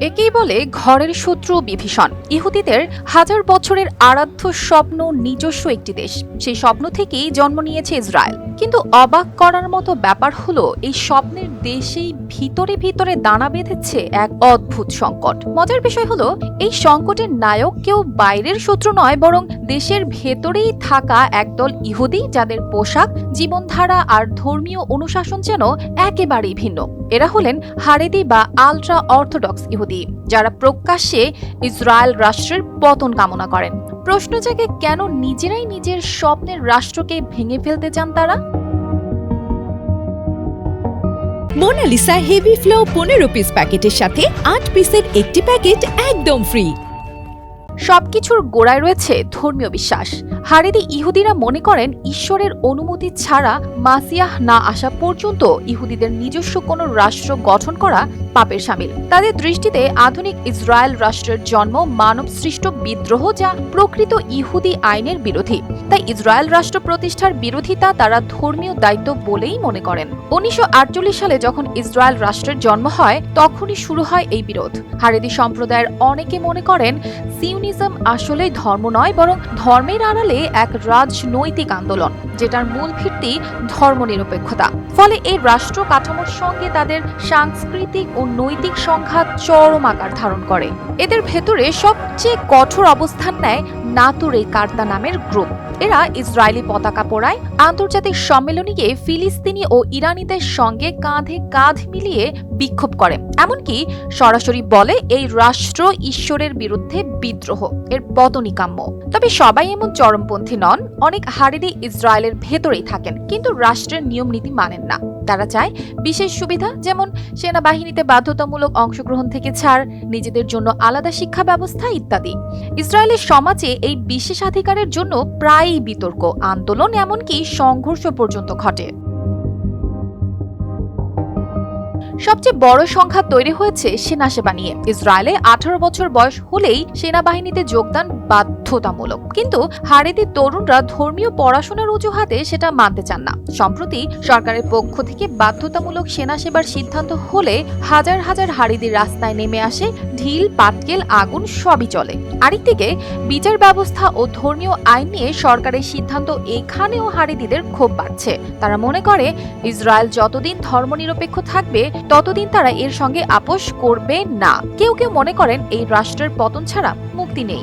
একেই বলে ঘরের শত্রু বিভীষণ। ইহুদিদের হাজার বছরের আরাধ্য স্বপ্ন নিজস্ব একটি দেশ। সেই স্বপ্ন থেকেই জন্ম নিয়েছে ইসরায়েল। কিন্তু অবাক করার মতো ব্যাপার হলো, এই স্বপ্নের দেশেই ভিতরে ভিতরে দানা বেঁধেছে এক অদ্ভুত সংকট। মজার বিষয় হলো, এই সংকটের নায়ক কেউ বাইরের শত্রু নয়, বরং দেশের ভেতরেই থাকা একদল ইহুদি, যাদের পোশাক, জীবনধারা আর ধর্মীয় অনুশাসন যেন একেবারেই ভিন্ন। এরা হলেন হারেদি বা আলট্রা অর্থোডক্স ইহুদি, যারা প্রকাশ্যে ইসরায়েল রাষ্ট্রের পতন কামনা করেন। প্রশ্ন জাগে, কেন নিজেরাই নিজের স্বপ্নের রাষ্ট্রকে ভেঙে ফেলতে চান তারা? মোনালিসা হেভি ফ্লো পনেরো পিস প্যাকেটের সাথে আট পিসের একটি প্যাকেট একদম ফ্রি। সবকিছুর গোড়ায় রয়েছে ধর্মীয় বিশ্বাস। হারেদি ইহুদিরা মনে করেন ঈশ্বরের অনুমতি ছাড়া মাসিয়াহ না আসা পর্যন্ত ইহুদিদের নিজস্ব কোনো রাষ্ট্র গঠন করা পাপের সামিল। তাদের দৃষ্টিতে আধুনিক ইসরায়েল রাষ্ট্রের জন্ম মানব সৃষ্ট বিদ্রোহ যা প্রকৃত ইহুদি আইনের বিরোধী। তাই ইসরায়েল রাষ্ট্র প্রতিষ্ঠার বিরোধিতা তারা ধর্মীয় দায়িত্ব বলেই মনে করেন। উনিশশো আটচল্লিশ সালে যখন ইসরায়েল রাষ্ট্রের জন্ম হয়, তখনই শুরু হয় এই বিরোধ। হারেদি সম্প্রদায়ের অনেকে মনে করেন সিউনিজম আসলে ধর্ম নয় বরং ধর্মের আড়ালে এক রাজনৈতিক আন্দোলন যেটার মূল ভিত্তি ধর্মনিরপেক্ষতা। ফলে এই রাষ্ট্র কাঠামোর সঙ্গে তাদের সাংস্কৃতিক ও নৈতিক সংঘাত চরম আকার ধারণ করে। এদের ভেতরে সবচেয়ে কঠোর অবস্থান নেয় নাতুরে কার্তা নামের গ্রুপ। এরা ইসরায়েলি পতাকা পোড়ায়, আন্তর্জাতিক সম্মেলনে গিয়ে ফিলিস্তিনি ও ইরানিদের সঙ্গে কাঁধে কাঁধ মিলিয়ে বিক্ষোভ করে। এমনকি সরাসরি বলে এই রাষ্ট্র ঈশ্বরের বিরুদ্ধে বিদ্রোহ, এর পতনই কাম্য তবে সবাই এমন চরমপন্থী নন, অনেক হারেদি ইসরায়েলের ভেতরেই থাকেন, কিন্তু রাষ্ট্রের নিয়ম নীতি মানেন তারা চায় বিশেষ সুবিধা, যেমন সেনাবাহিনীতে বাধ্যতামূলক অংশগ্রহণ থেকে ছাড়, নিজেদের জন্য আলাদা শিক্ষা ব্যবস্থা ইত্যাদি। ইসরায়েলের সমাজে এই বিশেষাধিকারের জন্য প্রায়ই বিতর্ক, আন্দোলন এমনকি সংঘর্ষ পর্যন্ত ঘটে। সবচেয়ে বড় সংখ্যা তৈরি হয়েছে সেনা সেবা নিয়ে। ইসরায়েলে আঠারো বছর বয়স হলেই সেনাবাহিনীতে যোগদান বাধ্যতামূলক। কিন্তু হারেদি তরুণরা ধর্মীয় পড়াশোনার অজুহাতে সেটা মানতে চান না। সম্প্রতি সরকারের পক্ষ থেকে বাধ্যতামূলক সেনা সেবার সিদ্ধান্ত হলে হাজার হাজার হারিদির রাস্তায় নেমে আসে ঢিল, পাটকেল, আগুন সবই চলে। আরেকদিকে বিচার ব্যবস্থা ও ধর্মীয় আইন নিয়ে সরকারের সিদ্ধান্ত এখানেও হারিদিদের ক্ষোভ বাড়ছে। তারা মনে করে, ইসরায়েল যতদিন ধর্মনিরপেক্ষ থাকবে, ততদিন তারা এর সঙ্গে আপোষ করবে না। কেউ কেউ মনে করেন এই রাষ্ট্রের পতন ছাড়া মুক্তি নেই।